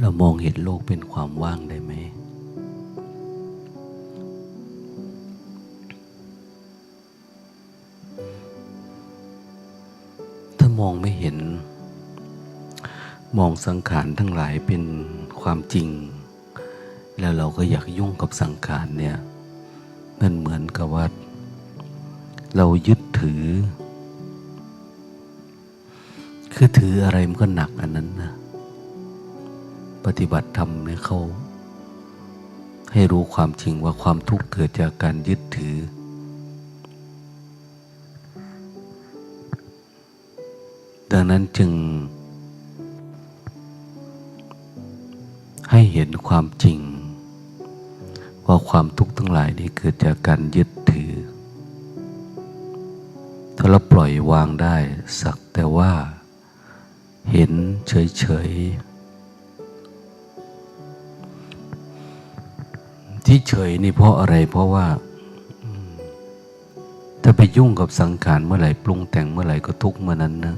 เรามองเห็นโลกเป็นความว่างได้ไหม ถ้ามองไม่เห็น มองสังขารทั้งหลายเป็นความจริง แล้วเราก็อยากยุ่งกับสังขารเนี่ยมันเหมือนกับว่า เรายึดถือ คือถืออะไรมันก็หนักอันนั้นนะ ปฏิบัติธรรมเนี่ยเขาให้รู้ความจริงว่าความทุกข์เกิดจากการยึดถือ ดังนั้นจึง ให้เห็นความจริง ว่าความทุกข์ทั้งหลายนี้เกิดจากการยึดถือ ถ้าเราปล่อยวางได้สักแต่ว่า เห็นเฉยๆ ที่เฉยนี่เพราะอะไร เพราะว่าถ้าไปยุ่งกับสังขารเมื่อไหร่ปรุงแต่งเมื่อไหร่ก็ทุกเมื่อนั้นนะ